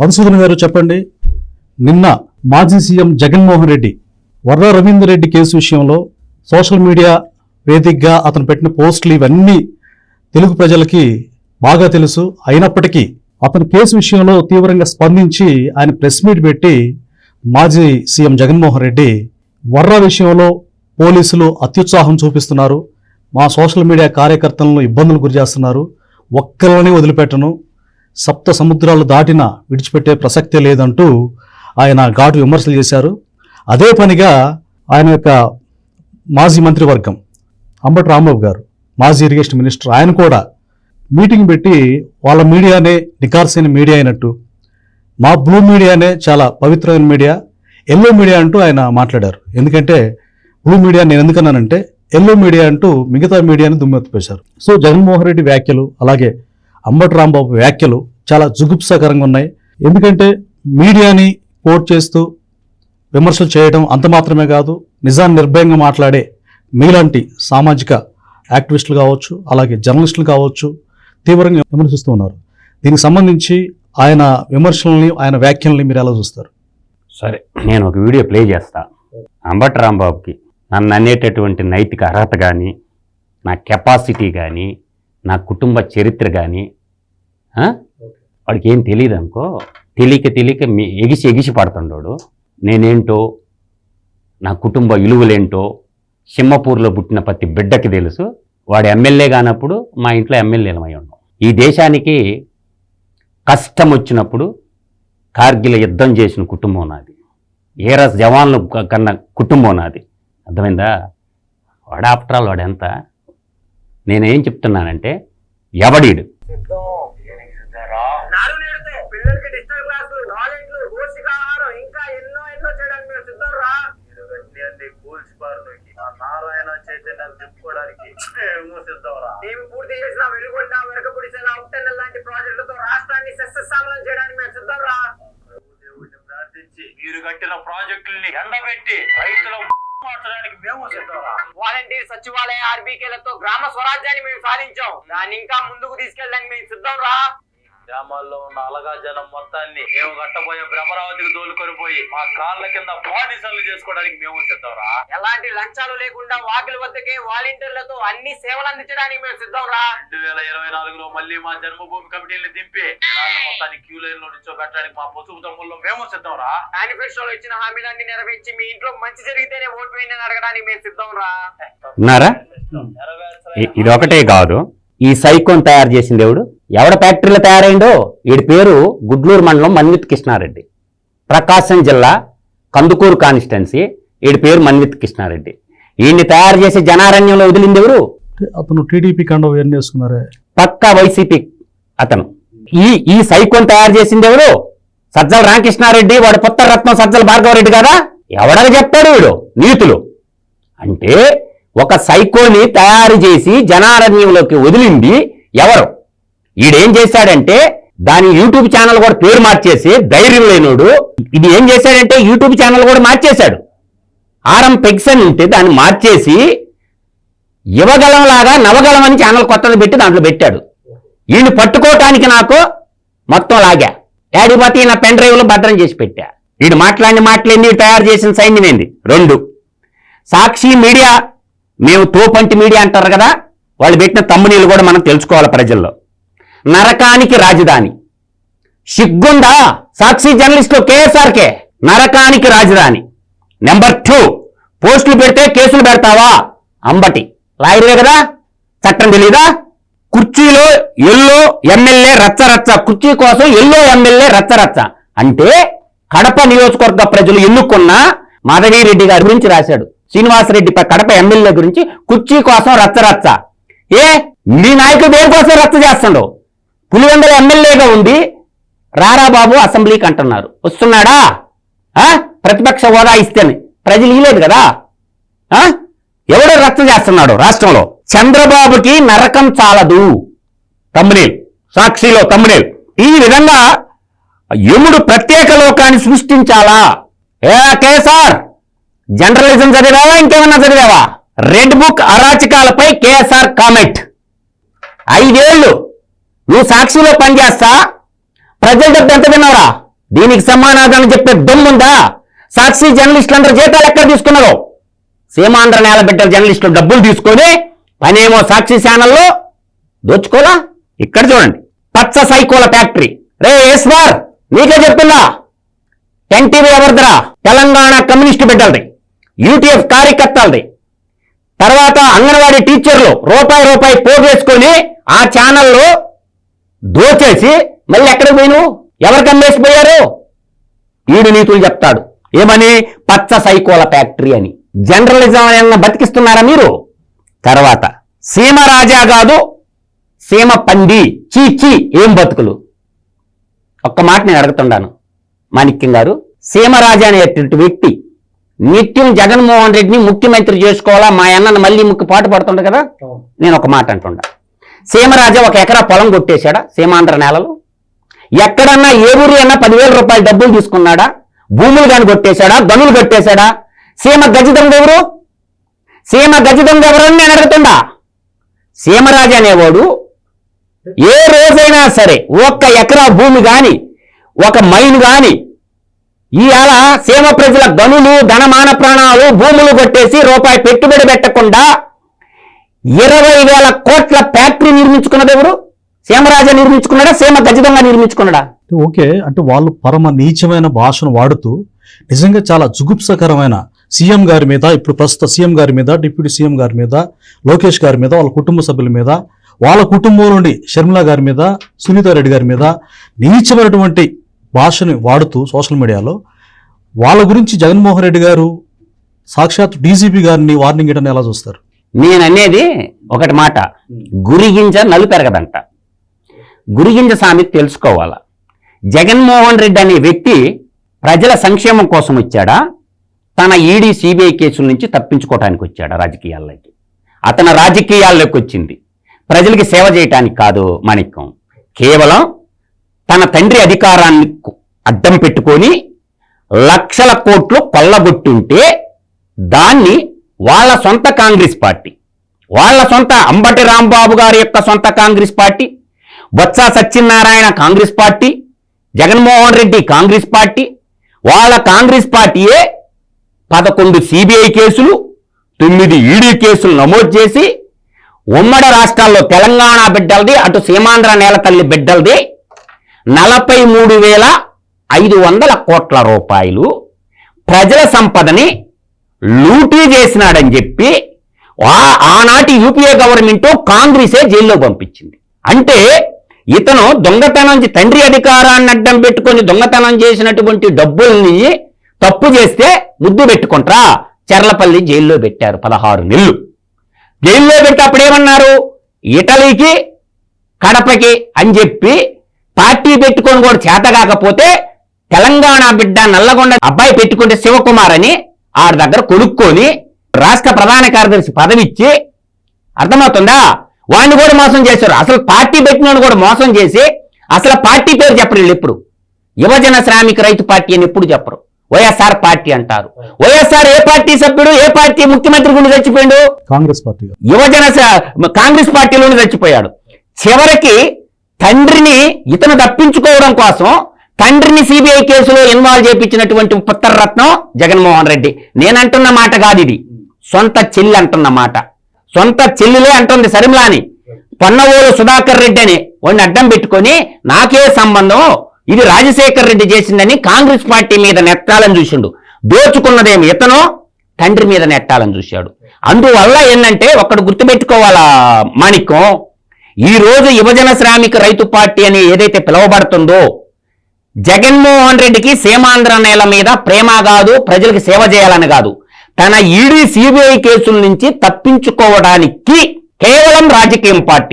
మధుసూదన్ గారు చెప్పండి. నిన్న మాజీ సీఎం జగన్మోహన్ రెడ్డి వర్ర రవీందర్ రెడ్డి కేసు విషయంలో సోషల్ మీడియా వేదికగా అతను పెట్టిన పోస్టులు ఇవన్నీ తెలుగు ప్రజలకి బాగా తెలుసు. అయినప్పటికీ అతని కేసు విషయంలో తీవ్రంగా స్పందించి ఆయన ప్రెస్ మీట్ పెట్టి మాజీ సీఎం జగన్మోహన్ రెడ్డి వర్ర విషయంలో పోలీసులు అత్యుత్సాహం చూపిస్తున్నారు. మా సోషల్ మీడియా కార్యకర్తలను ఇబ్బందులు గురి చేస్తున్నారు. ఒక్కరిని వదిలిపెట్టను. సప్త సముద్రాలు దాటినా విడిచిపెట్టే ప్రసక్తే లేదంటూ ఆయన ఘాటు విమర్శలు చేశారు. అదే పనిగా ఆయన యొక్క మాజీ మంత్రివర్గం అంబటి రాంబాబు గారు మాజీ ఇరిగేషన్ మినిస్టర్ ఆయన కూడా మీటింగ్ పెట్టి వాళ్ళ మీడియానే నికార్సైన మీడియా అయినట్టు మా బ్లూ మీడియానే చాలా పవిత్రమైన మీడియా ఎల్లో మీడియా అంటూ ఆయన మాట్లాడారు. ఎందుకంటే బ్లూ మీడియా నేను ఎందుకన్నానంటే ఎల్లో మీడియా అంటూ మిగతా మీడియాని దుమ్మెత్తిపేశారు. సో జగన్మోహన్ రెడ్డి వ్యాఖ్యలు అలాగే అంబటి రాంబాబు వ్యాఖ్యలు చాలా జుగుప్సాకరంగా ఉన్నాయి. ఎందుకంటే మీడియాని కోట్ చేస్తూ విమర్శలు చేయడం అంత మాత్రమే కాదు నిజాన్ని నిర్భయంగా మాట్లాడే మీలాంటి సామాజిక యాక్టివిస్టులు కావచ్చు అలాగే జర్నలిస్టులు కావచ్చు తీవ్రంగా విమర్శిస్తూ ఉన్నారు. దీనికి సంబంధించి ఆయన విమర్శల్ని ఆయన వ్యాఖ్యల్ని మీరు ఎలా చూస్తారు? సరే నేను ఒక వీడియో ప్లే చేస్తా. అంబటి రాంబాబుకి నన్ను అనేటటువంటి నైతిక అర్హత కానీ నా కెపాసిటీ కానీ నా కుటుంబ చరిత్ర కానీ వాడికి ఏం తెలియదు అనుకో తెలియక తెలియక మీ ఎగిసి ఎగిసి పడుతుండోడు. నేనేంటో నా కుటుంబ విలువలేంటో సింహపూర్లో పుట్టిన ప్రతి బిడ్డకి తెలుసు. వాడు ఎమ్మెల్యే కానప్పుడు మా ఇంట్లో ఎమ్మెల్యేలమై ఉన్నాం ఈ దేశానికి కష్టం వచ్చినప్పుడు కార్గిల్ యుద్ధం చేసిన కుటుంబం నాది. ఏరస్ జవాన్లు కన్న కుటుంబం నాది. అర్థమైందా? వాడు ఆఫ్టర్ ఆల్ వాడు ఎంత నేనేం చెప్తున్నానంటే ఎవడీడు నాడు నేడుతో పిల్లలకి డిజిటల్ క్లాసులు నాలెడ్జ్లు పౌష్టికాహారం ఇంకా ఎన్నో ఎన్నో చేయడానికి మేము సిద్ధం రా ఇవన్నీ కూల్చిపారులోకి ఆ మేము సిద్ధంరా మేము పూర్తి చేసిన వెలుగొండ వెనకపుడిసిన ఉత్తెన్నెల లాంటి ప్రాజెక్టులతో రాష్ట్రాన్ని సస్యశ్యామలం చేయడానికి మేము దేవుడిని ప్రార్థించి మీరు కట్టిన ప్రాజెక్టుల్ని ఎండబెట్టి రైతుల మార్చడానికి మేము సిద్ధంరా. వాలంటీర్ సచివాలయ ఆర్బీకేలతో గ్రామ స్వరాజ్యాన్ని మేము సాధించాం. దాన్ని ఇంకా ముందుకు తీసుకెళ్ళడానికి మేము సిద్ధం రా గ్రామాల్లో ఉన్న అలగా జనం మొత్తాన్ని మేము కట్టబోయే భ్రమరావతికి దోలుకొని పోయి మా కాళ్ళ కింద బానిసలు చేసుకోవడానికి మేము సిద్ధంరా? ఎలాంటి లంచాలు లేకుండా వాకిల వద్దకే వాలంటీర్లతో అన్ని సేవలు అందించడానికి మేము సిద్ధం రా రెండు వేల ఇరవై నాలుగులో మళ్ళీ మా జన్మభూమి కమిటీని దింపి మొత్తాన్ని క్యూ లైన్లో నుంచోబెట్టడానికి మా పసుపు తమ్ముళ్ళు మేము సిద్ధంరా? మేనిఫెస్టోలో ఇచ్చిన హామీలన్నీ నెరవేర్చి మీ ఇంట్లో మంచి జరిగితేనే ఓటు వేయండి అని అడగడానికి మేము సిద్ధం రా ఉన్నారా ఇది ఒకటే కాదు. ఈ సైకోన్ తయారు చేసింది ఎవడు? ఎవడ ఫ్యాక్టరీలో తయారైండో వీడి పేరు గుడ్లూరు మండలం మన్విత్ కృష్ణారెడ్డి. ప్రకాశం జిల్లా కందుకూరు కాన్స్టిట్యున్సీ వీడి పేరు మన్విత్ కృష్ణారెడ్డి. వీడిని తయారు చేసి జనారణ్యంలో వదిలింది ఎవరు? అతను టీడీపీ కండ ఏం చేసుకున్నారే పక్కా వైసీపీ అతను. ఈ ఈ సైకోన్ తయారు చేసింది ఎవరు? సజ్జల రామకృష్ణారెడ్డి వాడి పుత్ర రత్నం సజ్జల భార్గవరెడ్డి కదా? ఎవడని చెప్తాడు వీడు? నీతులు. అంటే ఒక సైకోని తయారు చేసి జనారణ్యంలోకి వదిలింది ఎవరు? ఈడేం చేశాడంటే దాని యూట్యూబ్ ఛానల్ కూడా పేరు మార్చేసి ధైర్యం లేనోడు ఇది ఏం చేశాడంటే యూట్యూబ్ ఛానల్ కూడా మార్చేశాడు. ఆరం పెక్సన్ ఉంటే దాన్ని మార్చేసి యువగలంలాగా నవగలం అని ఛానల్ కొత్తది పెట్టి దాంట్లో పెట్టాడు. వీళ్ళు పట్టుకోవటానికి నాకు మొత్తం లాగా. యాడిపోతే నా పెన్ డ్రైవ్లో భద్రం చేసి పెట్టా. వీడు మాట్లాడిన మాటలేంది తయారు చేసిన సైన్యమేంది రెండు. సాక్షి మీడియా మేము తోపంటి మీడియా అంటారు కదా వాళ్ళు పెట్టిన తమ్మునీళ్ళు కూడా మనం తెలుసుకోవాలి ప్రజల్లో. నరకానికి రాజధాని. సిగ్గుందా? సాక్షి జర్నలిస్టులు కేఎస్ఆర్కే? నరకానికి రాజధాని. నెంబర్ టూ పోస్టులు పెడితే కేసులు పెడతావా? అంబటి. లాయరే కదా? చట్టం తెలీదా? కుర్చీలో ఎల్లో ఎమ్మెల్యే రచ్చరచ్చ. కుర్చీ కోసం ఎల్లో ఎమ్మెల్యే రచ్చరచ్చ. అంటే కడప నియోజకవర్గ ప్రజలు ఎన్నుకున్న మాధవీరెడ్డి గారి గురించి రాశాడు. శ్రీనివాసరెడ్డి కడప ఎమ్మెల్యే గురించి కుర్చీ కోసం రచ్చరచ్చ. ఏ? మీ నాయకుడు దేనికోసం రచ్చ చేస్తుండవు పులివెందుల ఎమ్మెల్యేగా ఉంది రారా బాబు అసెంబ్లీకి అంటున్నారు వస్తున్నాడా ప్రతిపక్ష హోదా ఇస్తేనే. ప్రజలు ఇలేదు కదా? ఎవడో ఎవడు రచ్చ చేస్తున్నాడు రాష్ట్రంలో. చంద్రబాబుకి నరకం చాలదు. తమ్మునేల్ సాక్షిలో తమ్మునేల్ ఈ విధంగా యముడు ప్రత్యేక లోకాన్ని సృష్టించాలా? ఏ కేసార్ జర్నలిజం చదివావా? ఇంకేమన్నా చదివావా? రెడ్ బుక్ అరాచకాలపై కేఎస్ఆర్ కామెంట్. ఐదేళ్ళు నువ్వు సాక్షిలో పనిచేస్తా? ప్రజల డబ్బు ఎంత తిన్నావురా దీనికి సమానాధానం చెప్పే దమ్ముందా? సాక్షి జర్నలిస్టులందరూ జీతాలు ఎక్కడ తీసుకున్నారు? సీమాంధ్ర నేల బిడ్డల జర్నలిస్టులు డబ్బులు తీసుకొని పనేమో సాక్షి ఛానల్లో దోచుకోలా ఇక్కడ చూడండి. పచ్చ సైకోల ఫ్యాక్టరీ. రే ఈశ్వర్ నీకే చెప్తున్నా. ఎన్టీవీ ఎవరిదిరా తెలంగాణ కమ్యూనిస్టు బిడ్డలది. యూటీఎఫ్ కార్యకర్తలది. తర్వాత అంగన్వాడీ టీచర్లు రూపాయి రూపాయి పోగేసుకొని ఆ ఛానల్లో దోచేసి మళ్ళీ ఎక్కడికి పోయిను ఎవరికి అమ్మేసిపోయారు ఈడు నీతులు చెప్తాడు. ఏమని? పచ్చ సైకోల ఫ్యాక్టరీ అని. జర్నలిజం ఏమన్నా బతికిస్తున్నారా మీరు? తర్వాత సీమ రాజా కాదు సీమ పంది చీ చీ ఏం బతుకులు? ఒక్క మాట నేను అడుగుతున్నాను మాణిక్యం గారు సీమరాజా అనేటువంటి వ్యక్తి నిత్యం జగన్మోహన్ రెడ్డిని ముఖ్యమంత్రి చేసుకోవాలా? మా అన్నను మళ్ళీ ముక్కు పాటు పడుతుండ కదా? నేను ఒక మాట అంటుండా. సీమరాజా ఒక ఎకరా పొలం కొట్టేశాడా సీమాంధ్ర నేలలో? ఎక్కడన్నా ఏ ఊరి అన్నా పదివేల రూపాయలు డబ్బులు తీసుకున్నాడా? భూములు కానీ కొట్టేశాడా? గనులు కొట్టేశాడా? సీమ గజ ఎవరు? సీమ గజ దొంగ అని నేను అడుగుతుండా సీమరాజు అనేవాడు ఏ రోజైనా సరే ఒక్క ఎకరా భూమి కానీ ఒక మైన్ కానీ ఇవాళ సీమ ప్రజల గనులు ధనమాన ప్రాణాలు భూములు కొట్టేసి రూపాయి పెట్టుబడి పెట్టకుండా ఇరవై వేల కోట్ల ఫ్యాక్టరీ నిర్మించుకున్నది ఎవరు? సేమరాజా నిర్మించుకున్నాడా? సేమ గజదంగా నిర్మించుకున్నాడా? ఓకే అంటే వాళ్ళు పరమ నీచమైన భాషను వాడుతూ నిజంగా చాలా జుగుప్సకరమైన సీఎం గారి మీద ఇప్పుడు ప్రస్తుత సీఎం గారి మీద డిప్యూటీ సీఎం గారి మీద లోకేష్ గారి మీద వాళ్ళ కుటుంబ సభ్యుల మీద వాళ్ళ కుటుంబం నుండి షర్మిల గారి మీద సునీతారెడ్డి గారి మీద నీచమైనటువంటి భాషని వాడుతూ సోషల్ మీడియాలో వాళ్ళ గురించి జగన్మోహన్ రెడ్డి గారు సాక్షాత్ డీజీపీ గారిని వార్నింగ్ ఇవ్వడం ఎలా చూస్తారు? నేననేది ఒకటి మాట. గురిగింజ నలుపెరగదంట గురిగింజ సామెత తెలుసుకోవాలా. జగన్మోహన్ రెడ్డి అనే వ్యక్తి ప్రజల సంక్షేమం కోసం వచ్చాడా? తన ఈడీ సిబిఐ కేసుల నుంచి తప్పించుకోవడానికి వచ్చాడా రాజకీయాల్లోకి? అతను రాజకీయాల్లోకి వచ్చింది. ప్రజలకి సేవ చేయటానికి కాదు మాణిక్యం. కేవలం తన తండ్రి అధికారాన్ని అడ్డం పెట్టుకొని లక్షల కోట్లు కొల్లగొట్టుంటే దాన్ని వాళ్ళ సొంత కాంగ్రెస్ పార్టీ వాళ్ళ సొంత అంబటి రాంబాబు గారి యొక్క సొంత Congress party Botsa Satyanarayana Congress party Jaganmohan Reddy Congress party వాళ్ళ కాంగ్రెస్ పార్టీయే పదకొండు సిబిఐ కేసులు తొమ్మిది ఈడీ కేసులు నమోదు చేసి ఉమ్మడి రాష్ట్రాల్లో తెలంగాణ బిడ్డలది అటు సీమాంధ్ర నేల తల్లి బిడ్డలది నలభై మూడు వేల ఐదు వందల కోట్ల రూపాయలు ప్రజల సంపదని లూటీ చేసినాడని చెప్పి ఆనాటి యూపీఏ గవర్నమెంట్ కాంగ్రెసే జైల్లో పంపించింది. అంటే ఇతను దొంగతనం చే- తండ్రి అధికారాన్ని అడ్డం పెట్టుకొని దొంగతనం చేసినటువంటి డబ్బుల్ని తప్పు చేస్తే ముద్దు పెట్టుకుంటారా? చెర్లపల్లి జైల్లో పెట్టారు పదహారు నెలలు. జైల్లో పెట్టి అప్పుడేమన్నారు? ఇటలీకి కడపకి అని చెప్పి పార్టీ పెట్టుకొని కూడా చేత కాకపోతే తెలంగాణ బిడ్డ నల్లగొండ అబ్బాయి పెట్టుకుంటే శివకుమార్ అని ఆడి దగ్గర కొనుక్కొని రాష్ట్ర ప్రధాన కార్యదర్శి పదవి ఇచ్చి అర్థమవుతుందా? వాడిని కూడా మోసం చేశారు. అసలు పార్టీ పెట్టినోడు కూడా మోసం చేసి అసలు పార్టీ పేరు చెప్పరు వీళ్ళు ఎప్పుడు. యువజన శ్రామిక రైతు పార్టీ అని ఎప్పుడు చెప్పరు. వైఎస్ఆర్ పార్టీ అంటారు. వైఎస్ఆర్ ఏ పార్టీ సభ్యుడు? ఏ పార్టీ ముఖ్యమంత్రి గుండి చచ్చిపోయాడు? కాంగ్రెస్ పార్టీ యువజన కాంగ్రెస్ పార్టీలోనే చచ్చిపోయాడు. చివరికి తండ్రిని ఇతను తప్పించుకోవడం కోసం తండ్రిని సిబిఐ కేసులో ఇన్వాల్వ్ చేపించినటువంటి పుత్రరత్నం జగన్మోహన్ రెడ్డి. నేనంటున్న మాట కాదు ఇది. సొంత చెల్లి అంటున్న మాట. సొంత చెల్లిలే అంటుంది సరిమ్లాని పొన్నవోలు సుధాకర్ రెడ్డి అని వాడిని అడ్డం పెట్టుకొని నాకే సంబంధం. ఇది రాజశేఖర్ రెడ్డి చేసిందని కాంగ్రెస్ పార్టీ మీద నెట్టాలని చూసిండు. దోచుకున్నదేమి? ఇతను తండ్రి మీద నెట్టాలని చూశాడు. అందువల్ల ఏంటంటే ఒకడు గుర్తుపెట్టుకోవాలా మాణిక్యం? ఈ రోజు యువజన శ్రామిక రైతు పార్టీ అని ఏదైతే పిలువబడుతుందో జగన్మోహన్ రెడ్డికి సీమాంధ్ర నేల మీద ప్రేమ కాదు ప్రజలకు సేవ చేయాలని కాదు. తన ఈడీ సిబిఐ కేసుల నుంచి తప్పించుకోవడానికి కేవలం రాజకీయం పార్టీ.